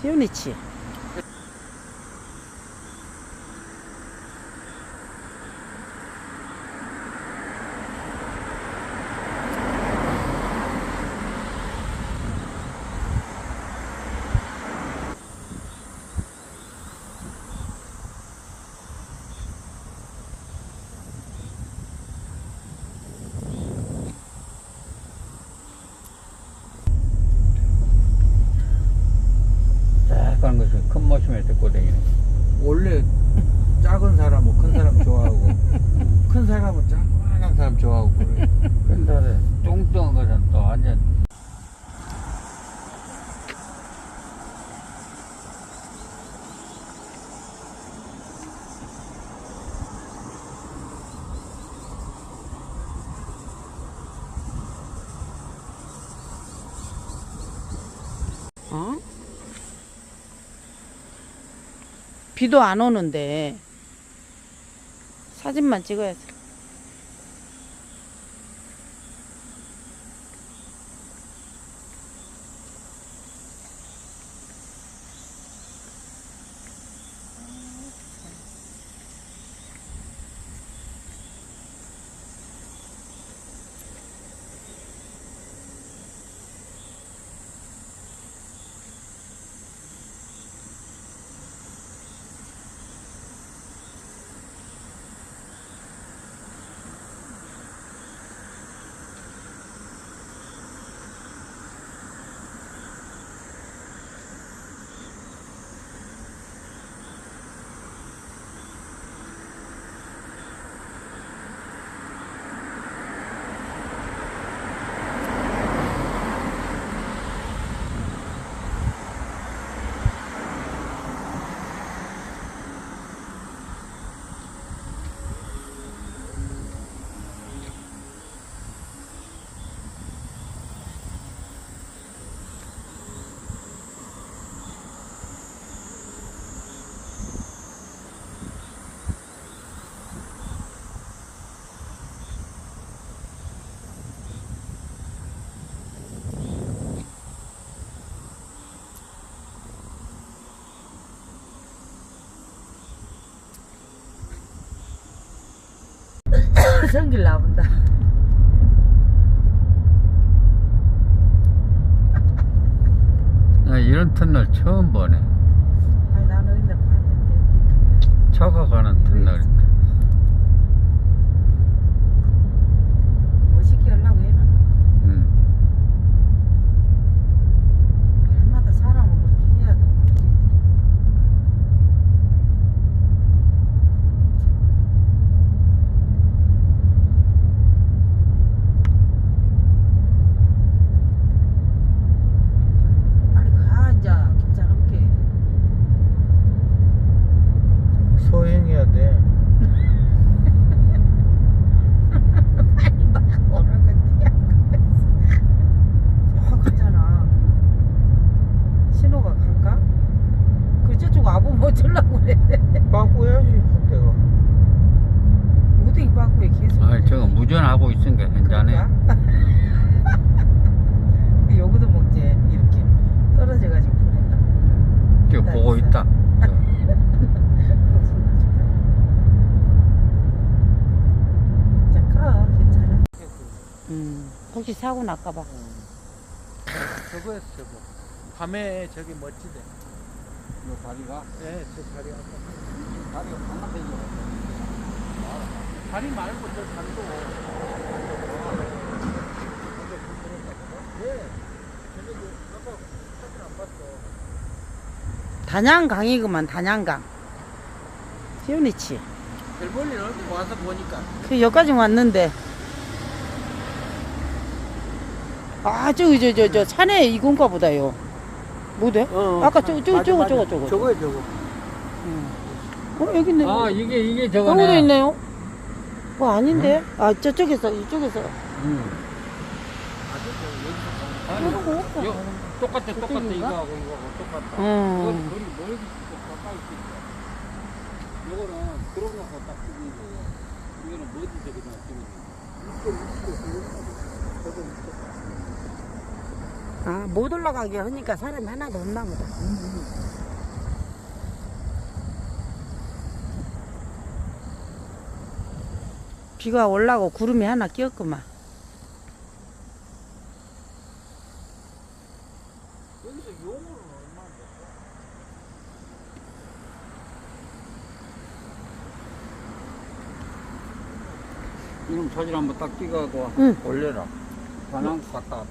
시원이치. 약간 모심에 듣고 다니네. 원래 작은 사람은 큰 사람 좋아하고 큰 사람은 작은 사람 좋아하고 그래. 근데 뚱뚱한 것은 또 완전 어? 비도 안 오는데 사진만 찍어야지. 성길 나온다. 나 이런 터널 처음 보네. 아니 나는 근데 봤는데. 차가 가는 터널. 뭐 시키려고 해놨나? 음. 날마다 사람을 그렇게 해야 돼. 빨리 가 이제 괜찮을게. 소행해야 돼. 빨리 막 오는 거야. 저 가잖아. 신호가 갈까? 그 저쪽 와보면 어쩌려고 그래. 바꿔야지 한대가. 어디 바꾸에 계속. 아, 저거 무전하고 있은 게 괜찮네. 그 여기도 먹지 이렇게 떨어져가지고 보낸다. 저 보고 있다. 저. 자, 가 괜찮아. 음, 혹시 사고 날까봐. 저거였어 저거. 밤에 저기 멋지대. 요 다리가 네, 저 다리 아까. 다리가 반납되죠. 다리 말고 저 산도. 예. 아까 사진 안 봤어. 단양강이구만 단양강. 시원이치. 별 없고 와서 보니까. 그 여기까지 왔는데. 아 저기 저저 저 산에 이건가 보다요. 뭐돼? 어, 아까 저거 저거 맞아, 저거 맞아. 저거 저거. 저거야 저거. 어 여기 있네. 아, 이게 이게 여기도 저거네. 있네요. 뭐 아닌데? 아 저쪽에서 이쪽에서. 음. 아니, 여기고 없다. 요, 똑같아, 똑같아. 저쪽인가? 이거하고 이거하고 똑같다. 음. 거리, 거리 멀기 가까이 있어. 요거는 들어가서 딱 거고. 이거는 뭐지 저기다 찍는 거. 아, 못 올라가게 하니까 사람이 하나도 없나 보다. 비가 올라고 구름이 하나 끼었구만. 여기서? 이놈 사진 한번 딱 찍어갖고 응. 올려라. 반항 갔다.